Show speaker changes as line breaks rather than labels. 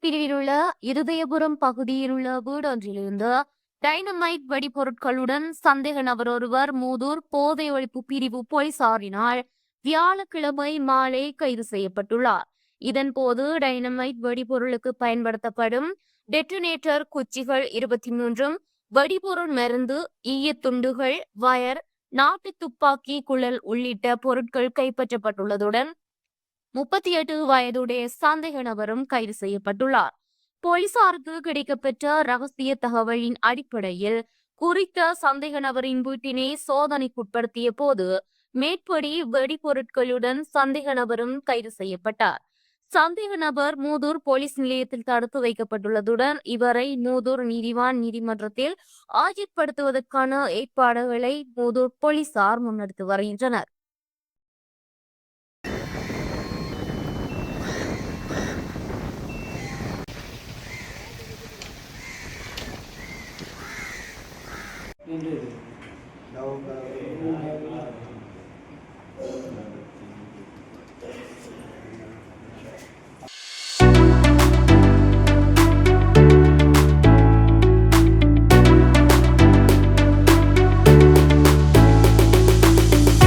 பிரிவில் உள்ள இருதயபுரம் பகுதியில் உள்ள வீடொன்றிலிருந்து டைனமைட் வெடிபொருட்களுடன் சந்தேக நபர் ஒருவர் மூதூர் போதை ஒழிப்பு பிரிவு போலீசாரினால் வியாழக்கிழமை மாலை கைது செய்யப்பட்டுள்ளார். இதன் போது டைனமைட் வெடிபொருளுக்கு பயன்படுத்தப்படும் டெட்டனேட்டர் குச்சிகள் இருபத்தி மூன்றும் வெடிபொருள் மருந்து ஈயத்துண்டுகள் வயர் நாட்டு துப்பாக்கி குழல் உள்ளிட்ட பொருட்கள் கைப்பற்றப்பட்டுள்ளதுடன் முப்பத்தி எட்டு வயதுடைய சந்தேக நபரும் கைது செய்யப்பட்டுள்ளார். போலீசாருக்கு கிடைக்கப்பெற்ற ரகசிய தகவலின் அடிப்படையில் குறித்த சந்தேக நபரின் வீட்டினை சோதனைக்குட்படுத்திய போது மேற்படி வெடிபொருட்களுடன் சந்தேக நபரும் கைது செய்யப்பட்டார். சந்தேக நபர் மூதூர் போலீஸ் நிலையத்தில் தடுத்து வைக்கப்பட்டுள்ளதுடன் இவரை மூதூர் நீதிவான் நீதிமன்றத்தில் ஆஜர்படுத்துவதற்கான ஏற்பாடுகளை மூதூர் போலீசார் முன்னெடுத்து வருகின்றனர்.
Indeed. Now, uh,